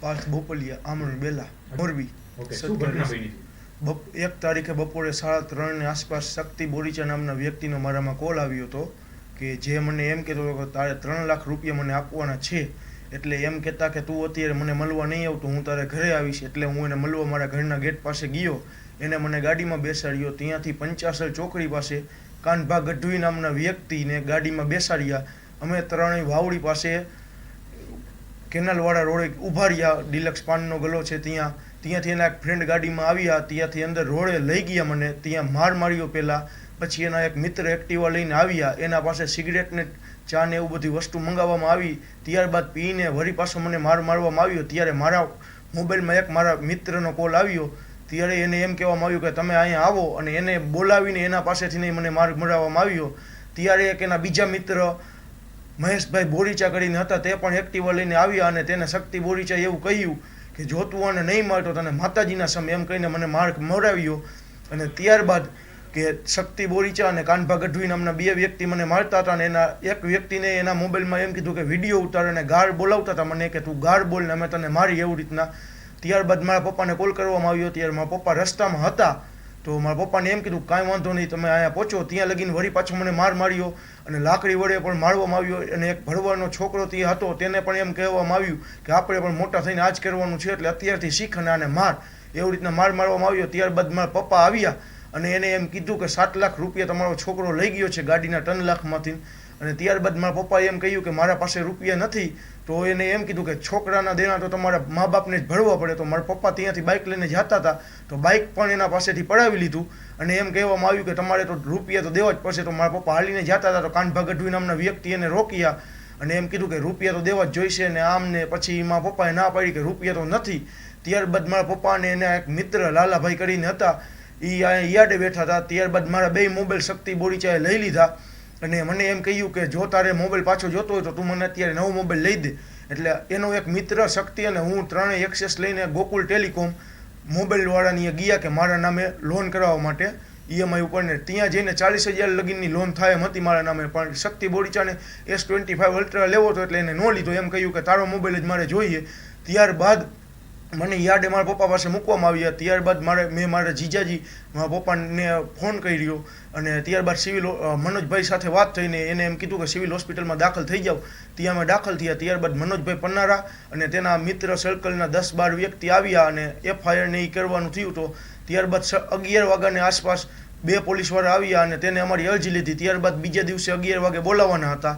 પાર્થ બોપલિયા આમરણ બેલા મોરબી. એક તારીખે બપોરે સાડા ત્રણની આસપાસ શક્તિ બોરીચા નામના વ્યક્તિનો મારામાં કોલ આવ્યો હતો કે જે મને એમ કહેતો હતો કે તારે ત્રણ લાખ રૂપિયા મને આપવાના છે એટલે એમ કહેતા કે તું અત્યારે મને મળવા નહીં આવતું હું તારે ઘરે આવીશ એટલે હું એને મળવા મારા ઘરના ગેટ પાસે ગયો એને મને ગાડીમાં બેસાડ્યો ત્યાંથી પંચાસર ચોકડી પાસે કાનભા ગઢવી નામના વ્યક્તિને ગાડીમાં બેસાડ્યા. અમે ત્રણેય વાવડી પાસે કેનાલવાળા રોડે ઊભા રહ્યા. ડિલક્સ પાનનો ગલો છે ત્યાં. ત્યાંથી એના એક ફ્રેન્ડ ગાડીમાં આવ્યા. ત્યાંથી અંદર રોડે લઈ ગયા મને. ત્યાં માર માર્યો પહેલાં. પછી એના એક મિત્ર એક્ટિવા લઈને આવ્યા. એના પાસે સિગરેટને ચા ને એવું બધી વસ્તુ મંગાવવામાં આવી. ત્યારબાદ પીને વળી પાછો મને માર મારવામાં આવ્યો. ત્યારે મારા મોબાઈલમાં એક મારા મિત્રનો કોલ આવ્યો. ત્યારે એને એમ કહેવામાં આવ્યું કે તમે અહીંયા આવો. અને એને બોલાવીને એના પાસેથી મને માર મરાવવામાં આવ્યો. ત્યારે એક એના બીજા મિત્ર મહેશભાઈ બોરીચા કરીને હતા, તે પણ એક્ટિવા લઈને આવ્યા અને તેને શક્તિ બોરીચા એવું કહ્યું કે જો તું આને નહીં મારતો તને માતાજીના સમય એમ કહીને મને માર્ક મરાવ્યો અને ત્યારબાદ કે શક્તિ બોરીચા અને કાનભા ગઢવી નામના બે વ્યક્તિ મને મારતા હતા અને એના એક વ્યક્તિને એના મોબાઈલમાં એમ કીધું કે વીડિયો ઉતાર અને ગાળ બોલાવતા હતા મને કે તું ગાળ બોલ ને અમે તને મારી એવું રીતના. ત્યારબાદ મારા પપ્પાને કોલ કરવામાં આવ્યો, ત્યારે મારા પપ્પા રસ્તામાં હતા. તો મારા પપ્પાને એમ કીધું, કાંઈ વાંધો નહીં, તમે અહીંયા પહોંચો. ત્યાં લગીને વળી પાછો મને માર માર્યો અને લાકડી વડે પણ મારવામાં આવ્યો અને એક ભરવાનો છોકરો તે હતો, તેને પણ એમ કહેવામાં આવ્યું કે આપણે પણ મોટા થઈને આ જ કરવાનું છે, એટલે અત્યારથી શીખ અને આને માર. એવી રીતના માર મારવામાં આવ્યો. ત્યારબાદ મારા પપ્પા આવ્યા અને એને એમ કીધું કે સાત લાખ રૂપિયા તમારો છોકરો લઈ ગયો છે ગાડીના ત્રણ લાખમાંથી. અને ત્યારબાદ મારા પપ્પાએ એમ કહ્યું કે મારા પાસે રૂપિયા નથી, તો એને એમ કીધું કે છોકરાના દેણા તો તમારા મા બાપને જ ભરવા પડે, તો મારા પપ્પા ત્યાંથી બાઇક લઈને જતા હતા, તો બાઇક પણ એના પાસેથી પડાવી લીધું. અને એમ કહેવામાં આવ્યું કે તમારે તો રૂપિયા તો દેવા જ પડશે, તો મારા પપ્પા હાલીને જતા હતા, તો કાનભા ગઢવી નામના વ્યક્તિ એને રોક્યા. અને એમ કીધું કે રૂપિયા તો દેવા જ જોઈશે, ને આમ ને પછી મારા પપ્પાએ ના પાડી કે રૂપિયા તો નથી. ત્યારબાદ મારા પપ્પાને એના એક મિત્ર લાલાભાઈ કરીને હતા એ યાડે બેઠા હતા. ત્યારબાદ મારા બે મોબાઈલ શક્તિ બોરીચાએ લઈ લીધા. અને મને એમ કહ્યું કે જો તારે મોબાઈલ પાછો જોતો હોય તો તું મને અત્યારે નવો મોબાઈલ લઈ દે. એટલે એનો એક મિત્ર શક્તિ અને હું ત્રણેય એક્સેસ લઈને ગોકુલ ટેલિકોમ મોબાઈલવાળાની ગયા કે મારા નામે લોન કરાવવા માટે. ઈએમઆઈ ઉપર ને ત્યાં જઈને ચાલીસ હજાર લગીનની લોન થાય એમ હતી મારા નામે. પણ શક્તિ બોડીચાને એસ ટ્વેન્ટી ફાઇવ અલ્ટ્રા લેવો હતો એટલે એને ન લીધો. એમ કહ્યું કે તારો મોબાઈલ જ મારે જોઈએ. ત્યારબાદ મને યાર્ડે મારા પપ્પા પાસે મૂકવામાં આવ્યા ત્યારબાદ મારે, મેં મારા જીજાજી, મારા પપ્પાને ફોન કર્યો અને ત્યારબાદ સિવિલ મનોજભાઈ સાથે વાત થઈને એને એમ કીધું કે સિવિલ હોસ્પિટલમાં દાખલ થઈ જાઓ. ત્યાં અમે દાખલ થયા. ત્યારબાદ મનોજભાઈ પન્નારા અને તેના મિત્ર સર્કલના દસ બાર વ્યક્તિ આવ્યા અને એફઆઈઆરને એ કરવાનું થયું તો ત્યારબાદ અગિયાર વાગ્યાની આસપાસ બે પોલીસવાળા આવ્યા અને તેને અમારી અરજી લીધી. ત્યારબાદ બીજા દિવસે અગિયાર વાગે બોલાવવાના હતા.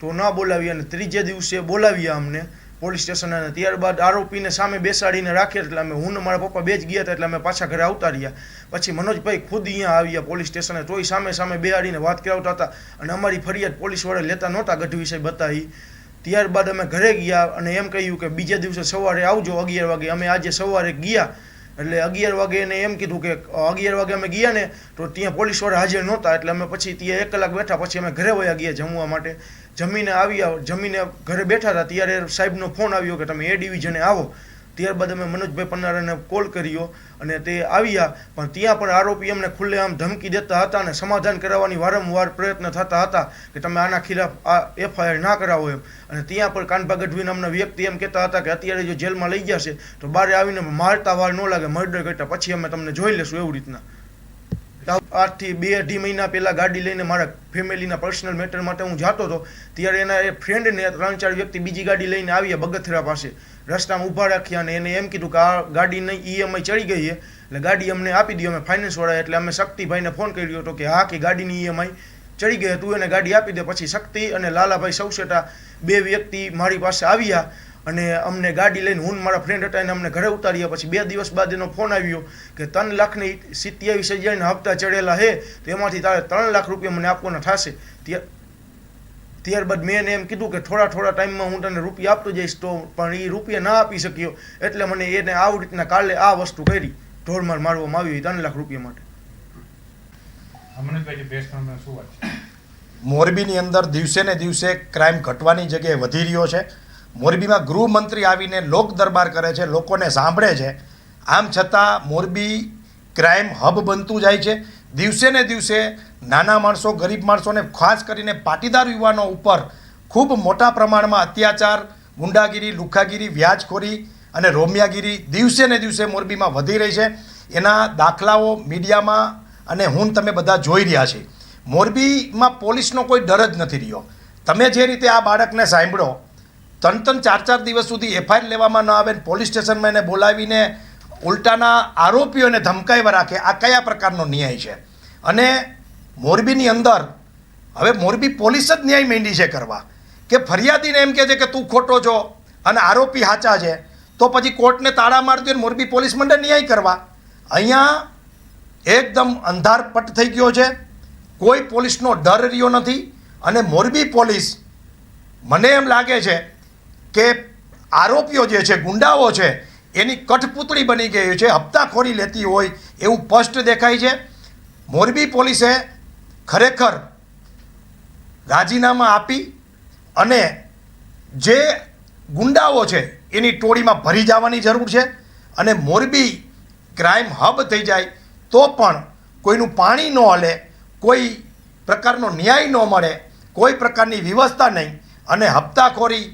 તો ના બોલાવ્યા અને ત્રીજે દિવસે બોલાવ્યા અમને. પોલીસ સ્ટેશન અને ત્યારબાદ આરોપીને સામે બેસાડીને રાખ્યા એટલે અમે હું ને મારા પપ્પા બે જ ગયા હતા એટલે અમે પાછા ઘરે આવતા રહ્યા. પછી મનોજભાઈ ખુદ અહીંયા આવ્યા પોલીસ સ્ટેશને, તોય સામે સામે બેહાડીને વાત કરાવતા હતા અને અમારી ફરિયાદ પોલીસવાળા લેતા નહોતા ગઢવી સાહેબ હતા ઈ ત્યારબાદ અમે ઘરે ગયા અને એમ કહ્યું કે બીજા દિવસે સવારે આવજો અગિયાર વાગે. અમે આજે સવારે ગયા એટલે અગિયાર વાગે એને એમ કીધું કે અગિયાર વાગે અમે ગયા ને તો ત્યાં પોલીસવાળા હાજર નહોતા એટલે અમે પછી ત્યાં એક કલાક બેઠા પછી અમે ઘરે વયા ગયા જમવા માટે. જમીને આવ્યા જમીને ઘરે બેઠા હતા, ત્યારે સાહેબનો ફોન આવ્યો કે તમે એ ડિવિઝને આવો. ત્યારબાદ અમે મનોજભાઈ પન્નારાને કોલ કર્યો અને તે આવ્યા, પણ ત્યાં પણ આરોપી અમને ખુલ્લેઆમ ધમકી દેતા હતા અને સમાધાન કરાવવાની વારંવાર પ્રયત્ન થતા હતા કે તમે આના ખિલાફ આ એફઆઈઆર ના કરાવો એમ. અને ત્યાં પણ કાનભા ગઢવી નામના વ્યક્તિ એમ કહેતા હતા કે અત્યારે જો જેલમાં લઈ જશે તો બારે આવીને મારતા વાર ન લાગે, મર્ડર કરતા પછી અમે તમને જોઈ લેશું એવું રીતના. આજથી બે અઢી મહિના પહેલા ગાડી લઈને મારા ફેમિલીના પર્સનલ મેટર માટે હું જતો હતો, ત્યારે એના એ ફ્રેન્ડને ત્રણ ચાર વ્યક્તિ બીજી ગાડી લઈને આવ્યા બગથરા પાસે. રસ્તામાં ઊભા રાખ્યા અને એને એમ કીધું કે આ ગાડીની ઈએમઆઈ ચડી ગઈ એટલે ગાડી અમને આપી દીધી, અમે ફાઇનાન્સવાળા એટલે અમે શક્તિભાઈને ફોન કર્યો હતો કે હા, કે ગાડીની ઈએમઆઈ ચડી ગઈ, તું એને ગાડી આપી દે, પછી શક્તિ અને લાલાભાઈ સૌસેટા બે વ્યક્તિ મારી પાસે આવ્યા. અને અમને ગાડી લઈને હું મારા ફ્રેન્ડ હતા એને અમને ઘરે ઉતાર્યા પછી બે દિવસ બાદ એનો ફોન આવ્યો કે ત્રણ લાખની સિત્યાવીસ હજારના હપ્તા ચડેલા છે તો એમાંથી તારે ત્રણ લાખ રૂપિયા મને આપવાના થશે. ત્યાર ત્યારબાદ મેં એને એમ કીધું કે થોડા થોડા ટાઈમમાં હું તને રૂપિયા આપતો જઈશ તો પણ એ રૂપિયા ના આપી શક્યો એટલે મને એને આવી રીતના કાલે આ વસ્તુ કરી ઢોરમાર મારવામાં આવી ત્રણ લાખ રૂપિયા માટે. મોરબીની અંદર દિવસે ને દિવસે ક્રાઇમ ઘટવાની જગ્યાએ વધી રહ્યો છે. મોરબીમાં ગૃહમંત્રી આવીને લોક દરબાર કરે છે, લોકોને સાંભળે છે. આમ છતાં મોરબી ક્રાઇમ હબ બનતું જાય છે. દિવસે ને દિવસે નાના માણસો, ગરીબ માણસોને ખાસ કરીને પાટીદાર યુવાનો ઉપર ખૂબ મોટા પ્રમાણમાં અત્યાચાર, ગુંડાગીરી, લુખાગીરી, વ્યાજખોરી અને રોમિયાગીરી દિવસે ને દિવસે મોરબીમાં વધી રહી છે. એના દાખલાઓ મીડિયામાં અને હું તમે બધા જોઈ રહ્યા છે મોરબીમાં પોલીસનો કોઈ ડર જ નથી રહ્યો. તમે જે રીતે આ બાળકને સાંભળો ત્રણ ત્રણ ચાર ચાર દિવસ સુધી એફઆઈઆર લેવામાં ન આવે ને પોલીસ સ્ટેશનમાં એને બોલાવીને ઉલટાના આરોપીઓને ધમકાવ્યા રાખે, આ કયા પ્રકારનો ન્યાય છે? અને મોરબીની અંદર, હવે મોરબી પોલીસ જ ન્યાય માંડી છે કરવા, કે ફરિયાદીને એમ કહે છે કે તું ખોટો છો અને આરોપી સાચા છે, તો પછી કોર્ટને તાળા મારતી હોય મોરબી પોલીસ મંડળ ન્યાય કરવા. અહીંયા એકદમ અંધારપટ થઈ ગયો છે. કોઈ પોલીસનો ડર રહ્યો નથી અને મોરબી પોલીસ, મને એમ લાગે છે કે આરોપીઓ જે છે, ગુંડાઓ છે, એની કઠપૂતળી બની ગઈ છે, હપ્તાખોરી લેતી હોય એવું સ્પષ્ટ દેખાય છે. મોરબી પોલીસે ખરેખર રાજીનામા આપી અને જે ગુંડાઓ છે, એની ટોળીમાં ભરી જવાની જરૂર છે અને મોરબી ક્રાઇમ હબ થઈ જાય તો પણ કોઈનું પાણી ન હલે, કોઈ પ્રકારનો ન્યાય ન મળે, કોઈ પ્રકારની વ્યવસ્થા નહીં અને હપ્તાખોરી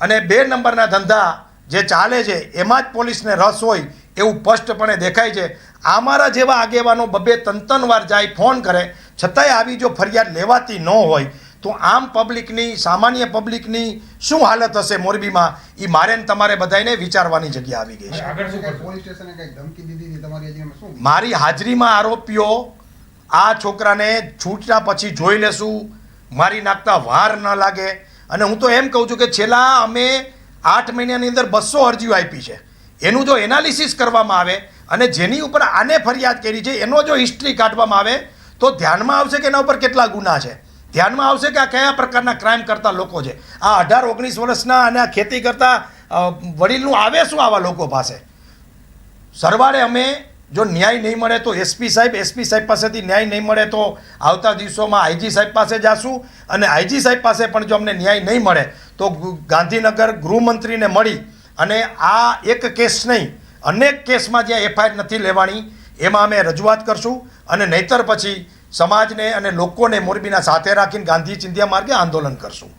અને બે નંબરના ધંધા જે ચાલે છે એમાં જ પોલીસને રસ હોય એવું સ્પષ્ટપણે દેખાય છે. અમારા જેવા આગેવાનો બબે તંતનવાર જાય ફોન કરે છતાંય આવી જો ફરિયાદ લેવાતી ન હોય તો આમ પબ્લિકની સામાન્ય પબ્લિકની શું હાલત હશે મોરબીમાં? એ મારે ને તમારે બધાને વિચારવાની જગ્યા આવી ગઈ છે. આગળ શું કરશો? પોલીસ સ્ટેશને કઈ ધમકી દીધી હતી તમારી હજી એમાં શું? મારી હાજરીમાં આરોપીઓ આ છોકરાને છૂટતા પછી જોઈ લેશું. મારી નાખતા વાર ન લાગે. અને હું તો એમ કહું છું કે છેલ્લા અમે આઠ મહિનાની અંદર બસો અરજીઓ આપી છે. એનું જો એનાલિસિસ કરવામાં આવે અને જેની ઉપર આને ફરિયાદ કરી છે, એનો જો હિસ્ટ્રી કાઢવામાં આવે, તો ધ્યાનમાં આવશે કે એના ઉપર કેટલા ગુના છે? ધ્યાનમાં આવશે કે આ કયા પ્રકારના ક્રાઇમ કરતા લોકો છે? આ અઢાર, ઓગણીસ વર્ષના અને આ ખેતી કરતા વડીલનું આવે શું આવા લોકો પાસે? સરવાળે અમે જો ન્યાય નહીં મળે તો એસપી સાહેબ એસપી સાહેબ પાસેથી ન્યાય નહીં મળે તો આવતા દિવસોમાં આઈજી સાહેબ પાસે જાશું અને આઈજી સાહેબ પાસે પણ જો અમને ન્યાય નહીં મળે તો ગાંધીનગર ગૃહમંત્રીને મળી અને આ એક કેસ નહીં, અનેક કેસમાં જ્યાં એફઆઈઆર નથી લેવાની, એમાં અમે રજૂઆત કરશું અને નહીતર પછી સમાજને અને લોકોને મોરબીના સાથે રાખીને ગાંધી ચિંધ્યા માર્ગે આંદોલન કરશું.